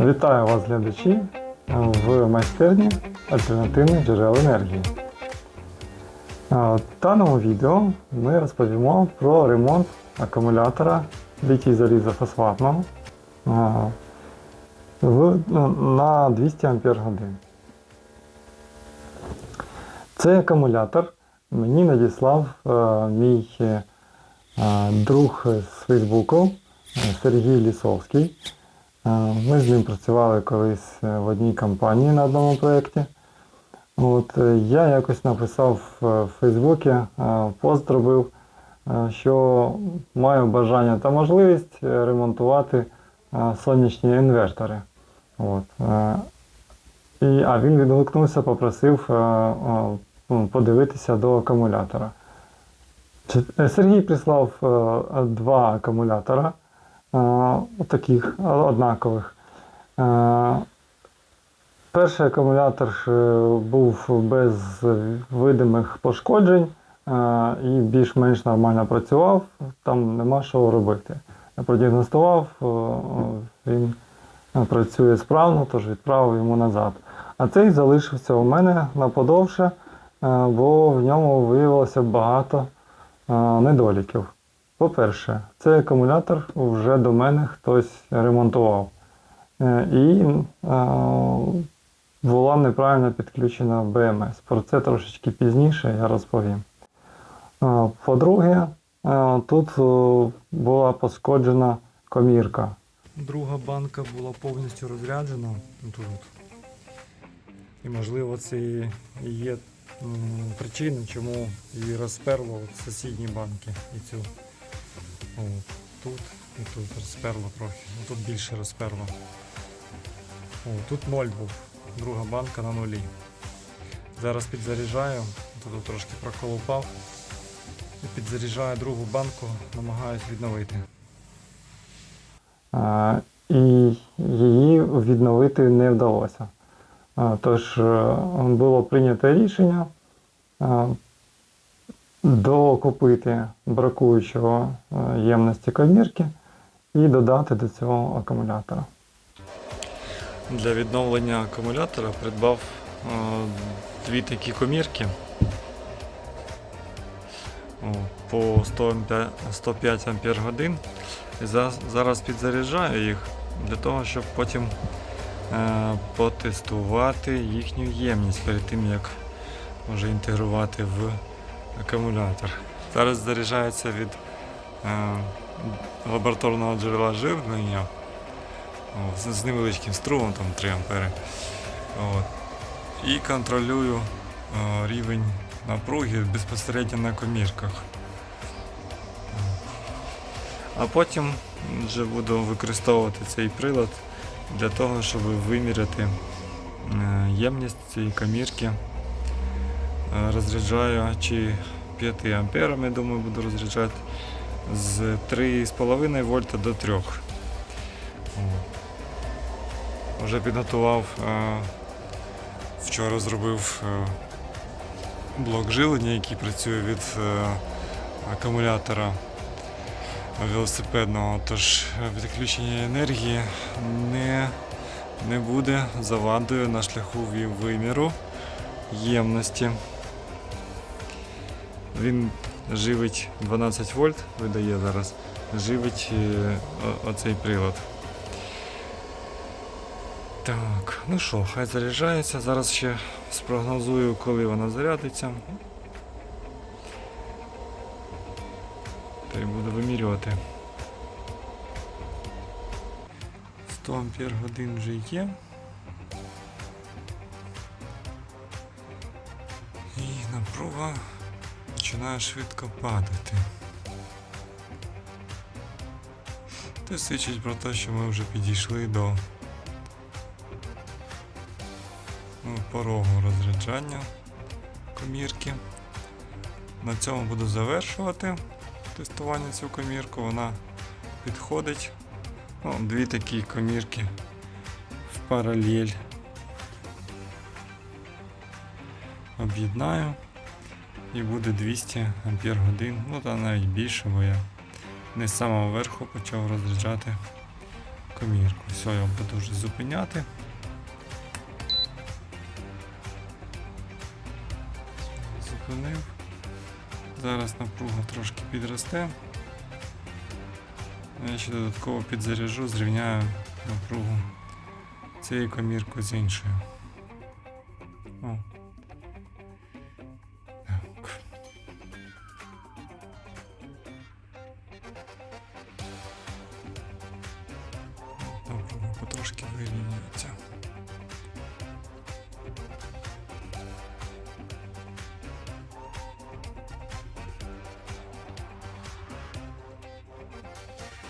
Вітаю вас, глядачі, в майстерні альтернативних джерел енергії. В даному відео ми розповімо про ремонт акумулятора літій залізофосфатного а, в- на 200 Ампер годин. Цей акумулятор мені надіслав е, мій е, друг з Фейсбуку е, Сергій Лісовський. Е, Ми з ним працювали колись е, в одній компанії на одному проєкті. От, я якось написав в Фейсбуці, пост зробив, е, що маю бажання та можливість ремонтувати сонячні інвертори. От, і, а він відгукнувся, попросив м, подивитися до акумулятора. Е, Сергій прислав е, два акумулятора е, таких однакових. Перший акумулятор був без видимих пошкоджень і більш-менш нормально працював, там нема що робити. Я продіагностував, він працює справно, тож відправив йому назад. А цей залишився у мене на подовше, е, бо в ньому виявилося багато недоліків. По-перше, цей акумулятор вже до мене хтось ремонтував. Е, І була неправильно підключена БМС. Про це трошечки пізніше я розповім. По-друге, тут е, була пошкоджена комірка. Друга банка була повністю розряджена тут. І можливо це є м, причина, чому її розперло от сусідні банки і цю. О, тут і тут розперло трохи. Ну, тут більше розперло. О, тут ноль був. Друга банка на нулі. Зараз підзаряджаю, тут трошки проколупав. І підзаряджаю другу банку, намагаюсь відновити. А, і її відновити не вдалося. Тож е, було прийнято рішення докупити бракуючого е, ємності комірки і додати до цього акумулятора. Для відновлення акумулятора придбав е, дві такі комірки по 100 ампе- 105 ампер годин. Зараз підзаряджаю їх для того, щоб потім е, потестувати їхню ємність перед тим, як вже інтегрувати в акумулятор. Зараз заряджається від е, лабораторного джерела живлення з, невеличким струмом, там 3 ампери. І контролюю е, рівень напруги безпосередньо на комірках. А потім вже буду використовувати цей прилад для того, щоб виміряти е, ємність цієї комірки. Е, Розряджаю чи 5 амперами, думаю, буду розряджати з 3,5 вольта до 3. Вже підготував, е, вчора зробив блок жилення, який працює від акумулятора велосипедного, тож е, відключення енергії не, не буде завадою на шляху виміру ємності. Він живить 12 вольт, видає зараз, живить е, оцей прилад. Так, ну що, хай заряджається. Зараз ще спрогнозую, коли вона зарядиться. Та й буду вимірювати. 100 ампер годин вже є. І напруга починає швидко падати. Це свідчить про те, що ми вже підійшли до ну, порогу розряджання комірки. На цьому буду завершувати тестування цю комірку. Вона підходить. Ну, дві такі комірки в паралель. Об'єднаю і буде 200 ампер годин, ну та навіть більше, бо я не з самого верху почав розряджати комірку. Все, я буду вже зупиняти. Зупинив. Зараз напруга трошки підросте. Я ще додатково підзаряжу, зрівняю напругу цієї комірки з іншою.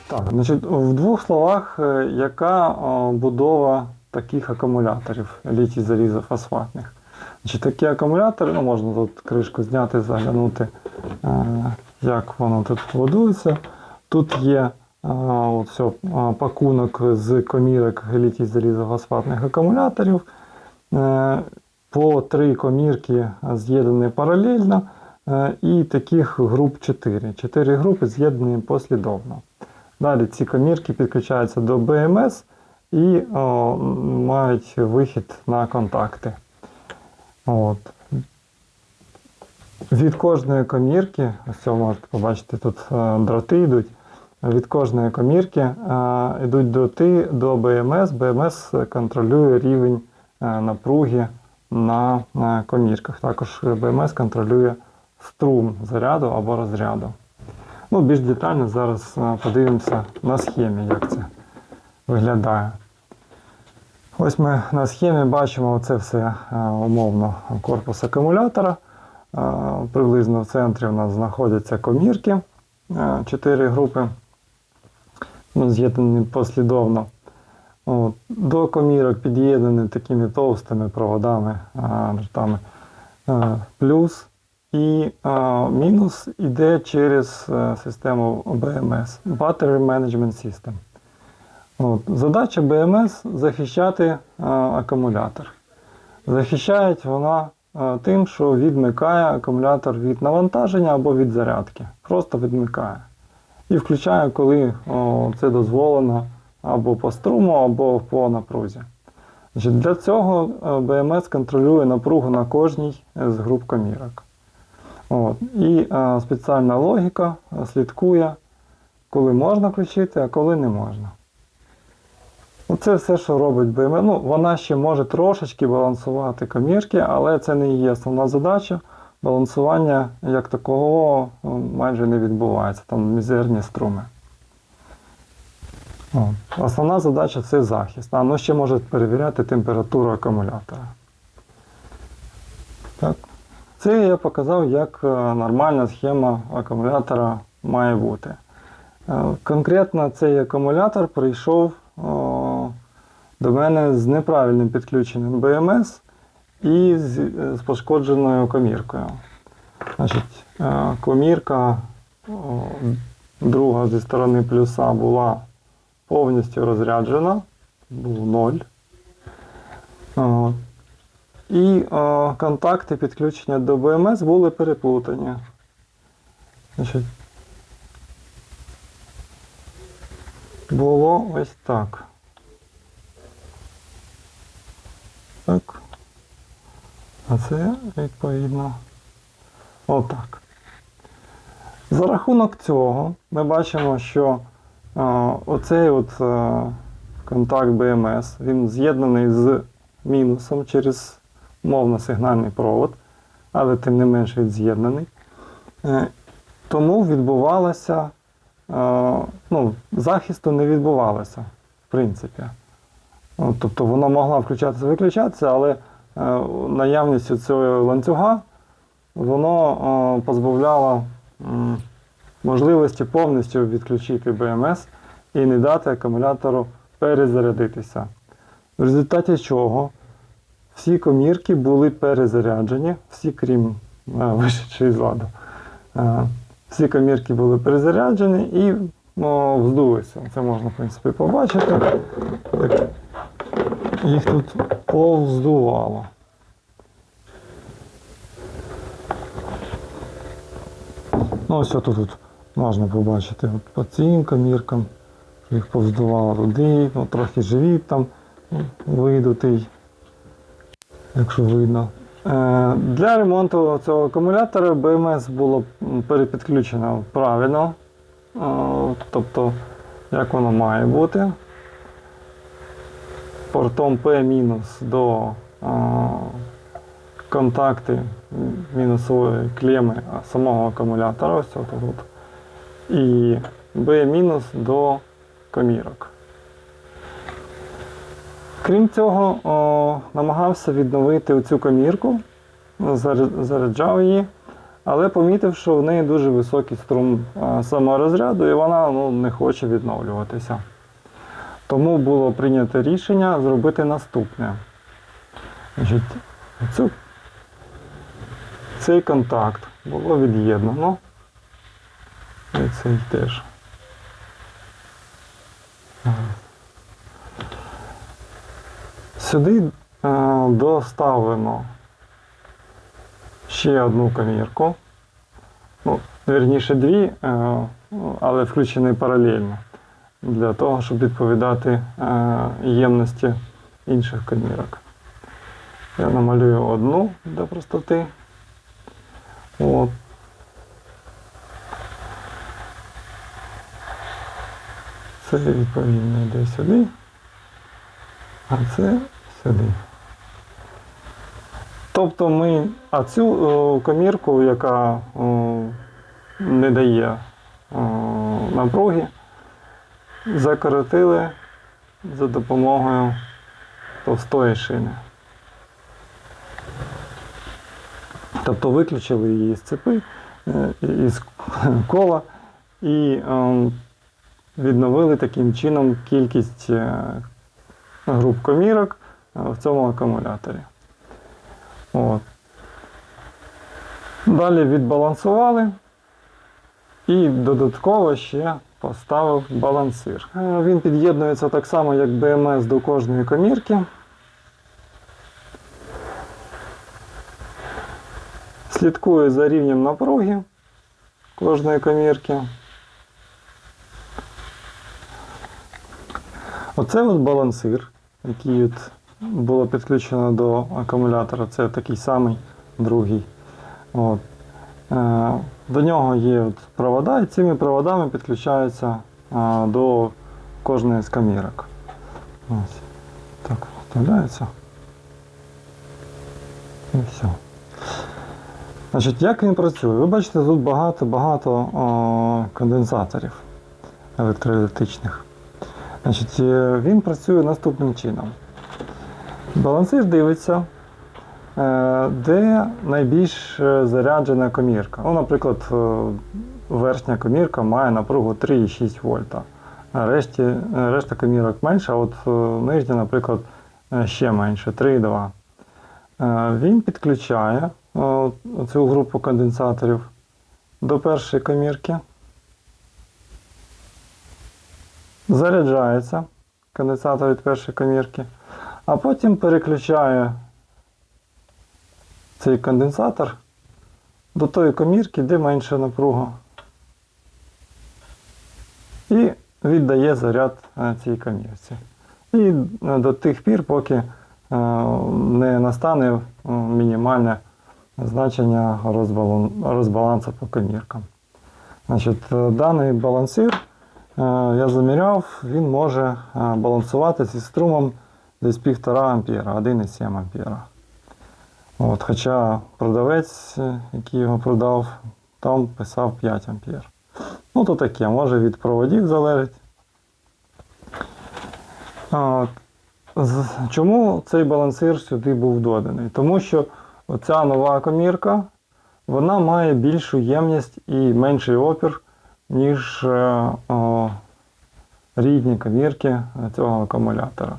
Так, значить, в двох словах, е, яка будова таких акумуляторів літій залізофосфатних? Значить, такі акумулятори, ну можна тут кришку зняти, заглянути, е, як воно тут будується. Тут є е, от е, пакунок з комірок літій залізофосфатних акумуляторів. Е, по три комірки з'єднані паралельно, е, і таких груп 4. Чотири групи з'єднані послідовно. Далі ці комірки підключаються до BMS і о, мають вихід на контакти. От. Від кожної комірки, ось це можете побачити, тут е, дроти йдуть. Від кожної комірки е, йдуть дроти до BMS. BMS контролює рівень е, напруги на, комірках. Також BMS контролює струм заряду або розряду. Ну, більш детально зараз е, подивимося на схемі, як це виглядає. Ось ми на схемі бачимо це все е, умовно корпус акумулятора. Е, Приблизно в центрі у нас знаходяться комірки, 4 групи, ну, з'єднані послідовно. До комірок під'єднані такими товстими проводами, плюс і а, мінус йде через е, систему BMS Battery Management System. От. Задача BMS захищати а, акумулятор. Захищають вона а, тим, що відмикає акумулятор від навантаження або від зарядки. Просто відмикає. І включає, коли о, це дозволено або по струму, або по напрузі. Значить, для цього е, BMS контролює напругу на кожній з груп комірок. От. І е, спеціальна логіка слідкує, коли можна включити, а коли не можна. Оце все, що робить BMS. Ну, вона ще може трошечки балансувати комірки, але це не є основна задача. Балансування як такого ну, майже не відбувається, там мізерні струми. От. Основна задача це захист. А воно ще може перевіряти температуру акумулятора. Так. Це я показав, як е, нормальна схема акумулятора має бути. Е, Конкретно цей акумулятор прийшов до мене з неправильним підключенням BMS і з, пошкодженою коміркою. Значить, е, комірка друга зі сторони плюса була повністю розряджена, був 0. О, і о, контакти підключення до BMS були переплутані. Значить, було ось так. Так. А це відповідно отак. За рахунок цього ми бачимо, що е, оцей от е, контакт BMS він з'єднаний з мінусом через мовно-сигнальний провод, але тим не менше він з'єднаний. Е, Тому відбувалося, е, ну, захисту не відбувалося, в принципі. Тобто воно могло включатися виключатися, але е, наявністю цього ланцюга воно позбавляло можливості повністю відключити БМС і не дати акумулятору перезарядитися. В результаті чого всі комірки були перезаряджені, всі крім вишедшої з ладу. Всі комірки були перезаряджені і ну, вздулися. Це можна, в принципі, побачити. Як їх тут повздувало. Ну, ось тут, тут можна побачити от по цим коміркам, їх повздувало туди, ну, трохи живіт там видутий, якщо видно. Е, Для ремонту цього акумулятора BMS було перепідключено правильно, е, тобто як воно має бути. Портом P- до е, контакти мінусової клеми самого акумулятора, ось тут. і B- до комірок. Крім цього, о, намагався відновити оцю комірку, заряджав її, але помітив, що в неї дуже високий струм саморозряду і вона ну, не хоче відновлюватися. Тому було прийнято рішення зробити наступне. Значить, цю, цей контакт було від'єднано. І цей теж. Сюди е, доставлено ще одну комірку. Ну, вірніше дві, е, але включені паралельно. Для того, щоб відповідати е, ємності інших комірок. Я намалюю одну для простоти. От. Це відповідно йде сюди, а це сюди. Тобто ми, а цю о, комірку, яка о, не дає о, напруги, закоротили за допомогою товстої шини. Тобто виключили її з цепи, е, із кола і відновили таким чином кількість е, груп комірок е, в цьому акумуляторі. От. Далі відбалансували і додатково ще поставив балансир. Е, Він під'єднується так само, як BMS до кожної комірки. Слідкую за рівнем напруги кожної комірки. Оце от балансир, який от було підключено до акумулятора. Це такий самий другий. От. Е, До нього є провода, і цими проводами підключаються е, до кожної з камірок. Ось. Так, вставляється. І все. Значить, як він працює? Ви бачите, тут багато-багато конденсаторів електроелектричних. Значить, е, він працює наступним чином. Балансир дивиться, е, де найбільш е, заряджена комірка. Ну, наприклад, е, верхня комірка має напругу 3,6 вольта. Решті, решта комірок менша, а от нижня, наприклад, ще менше 3,2. Е, Він підключає цю групу конденсаторів до першої комірки. Заряджається конденсатор від першої комірки, а потім переключає цей конденсатор до тої комірки, де менша напруга. І віддає заряд е, цій комірці. І е, до тих пір, поки е, не настане мінімальне значення розбалансу по коміркам. Значить, даний балансир я заміряв, він може балансувати зі струмом десь 1,5 ампера, 1,7 ампера. От, хоча продавець, який його продав, там писав 5 ампер. Ну, то таке, може від проводів залежить. З- Чому цей балансир сюди був доданий? Тому що оця нова комірка вона має більшу ємність і менший опір, ніж е, о, рідні комірки цього акумулятора.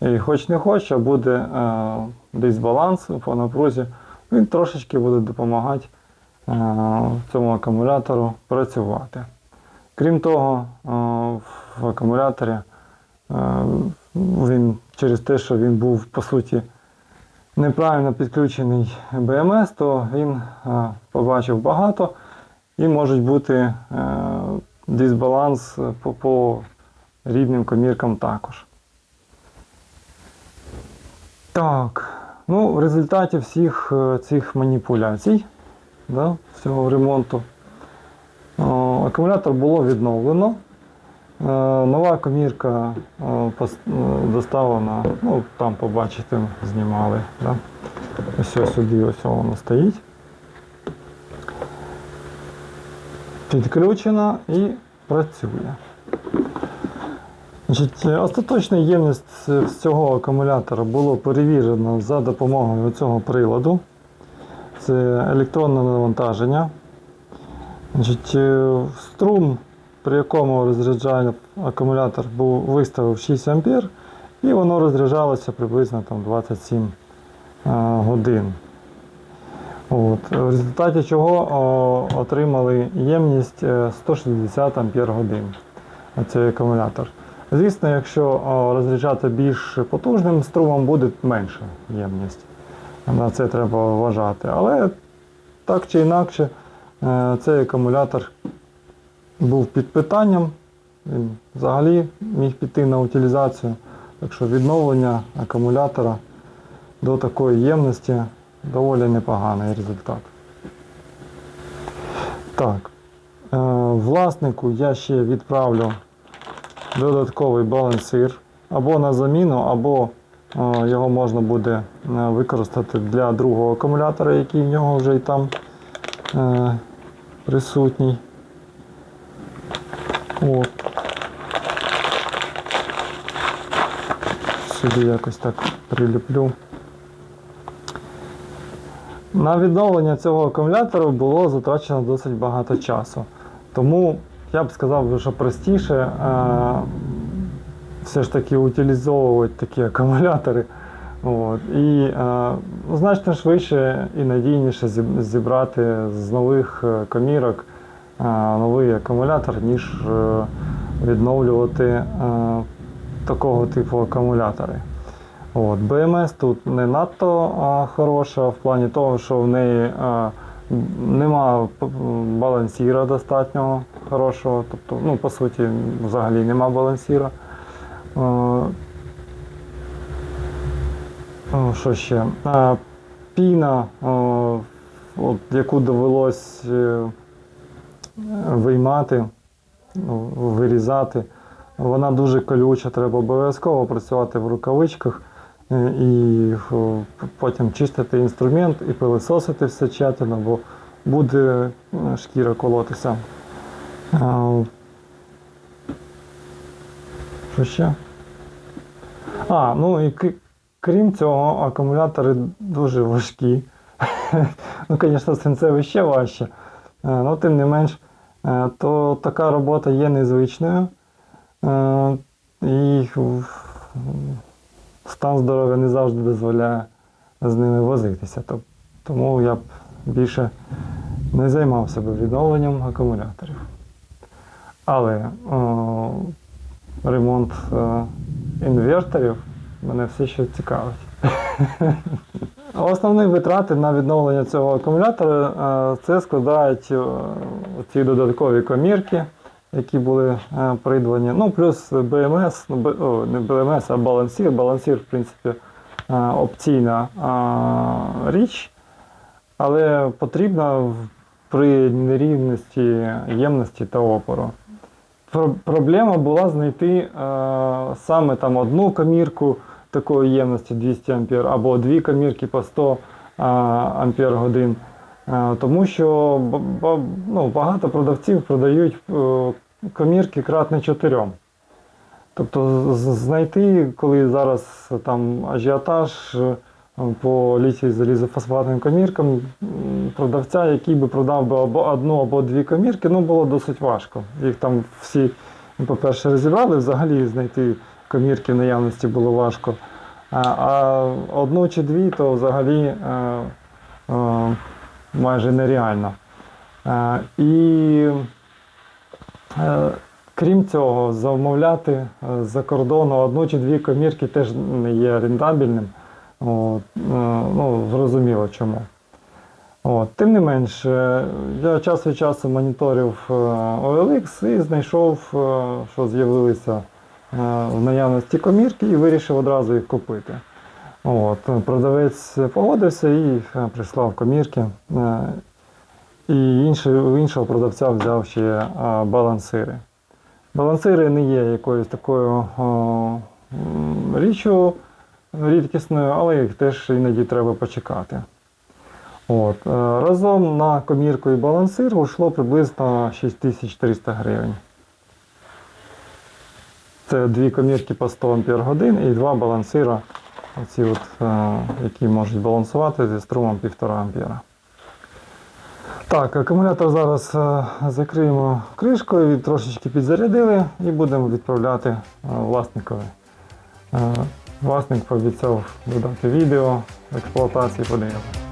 І хоч не хоч, а буде е, десь баланс по напрузі, він трошечки буде допомагати е, цьому акумулятору працювати. Крім того, е, в акумуляторі е, він через те, що він був по суті неправильно підключений БМС, то він е, побачив багато і можуть бути е, дисбаланс по, по рідним коміркам також. Так, ну, в результаті всіх е, цих маніпуляцій, да, всього ремонту, акумулятор було відновлено. Е, Нова комірка е, доставлена, ну там побачите, знімали. Да? Ось сюди ось воно стоїть. Підключена і працює. Значить, е, остаточна ємність з цього акумулятора було перевірено за допомогою цього приладу. Це електронне навантаження. Значить, е, струм, при якому розряджає акумулятор, був виставив 6 А, і воно розряджалося приблизно там, 27 е, годин. От. В результаті чого о, отримали ємність е, 160 Ампер годин цей акумулятор. Звісно, якщо о, розряджати більш потужним струмом, буде менша ємність. На це треба вважати. Але так чи інакше, е, цей акумулятор був під питанням. Він взагалі міг піти на утилізацію. Так що відновлення акумулятора до такої ємності доволі непоганий результат. Так. Е, власнику я ще відправлю додатковий балансир або на заміну, або е, його можна буде е, використати для другого акумулятора, який в нього вже і там е, присутній. От. Сюди якось так приліплю. На відновлення цього акумулятора було затрачено досить багато часу. Тому я б сказав, що простіше е, все ж таки утилізовувати такі акумулятори. От. І е, ну, значно швидше і надійніше зібрати з нових е, комірок е, новий акумулятор, ніж відновлювати е, такого типу акумулятори. От, БМС тут не надто а, хороша в плані того, що в неї а, нема балансіра достатньо хорошого. Тобто, ну, по суті, взагалі нема балансіра. Е, Що ще? Піна, от, яку довелось е, виймати, ну, вирізати, вона дуже колюча, треба обов'язково працювати в рукавичках е, і потім чистити інструмент і пилисосити все тщательно, бо буде е, шкіра колотися. Що ще? А, ну і крім цього, акумулятори дуже важкі. ну, звісно, свинцевий ще важче. Е, Ну, тим не менш, е, то така робота є незвичною. Е, І стан здоров'я не завжди дозволяє з ними возитися. Тому я б більше не займався би відновленням акумуляторів. Але о, ремонт е, інверторів мене все ще цікавить. Основні витрати на відновлення цього акумулятора е, це складають ці додаткові комірки, які були е, придбані. Ну, плюс BMS, ну, не BMS, а балансір. Балансір, в принципі, е, опційна е, річ, але потрібна при нерівності ємності та опору. Проблема була знайти саме там одну комірку такої ємності 200 ампер або дві комірки по 100 е, ампер годин. Тому що ну, багато продавців продають комірки кратне 4. Тобто знайти, коли зараз там ажіотаж е, по літій залізофосфатним коміркам, продавця, який би продав би або одну або дві комірки, ну було досить важко. Їх там всі, по-перше, розібрали, взагалі знайти комірки в наявності було важко. А, а одну чи дві, то взагалі е, е, майже нереально. Е, і Крім цього, замовляти е, з-за кордону одну чи дві комірки теж не є рентабельним. От, е, ну, зрозуміло чому. От. Тим не менш, е, я час від часу моніторив е, OLX і знайшов, е, що з'явилися е, в наявності комірки і вирішив одразу їх купити. От. Продавець погодився і е, прислав комірки. І інший, у іншого продавця взяв ще е, балансири. Балансири не є якоюсь такою о, річчю рідкісною, але їх теж іноді треба почекати. От. е, Разом на комірку і балансир ушло приблизно 6300 гривень. Це дві комірки по 100 Ампер годин і два балансира, оці от, е, які можуть балансувати зі струмом 1,5 ампера. Так, акумулятор зараз е, закриємо кришкою, трошечки підзарядили і будемо відправляти е, власникові. Е, Власник пообіцяв додати відео експлуатації, подивимося.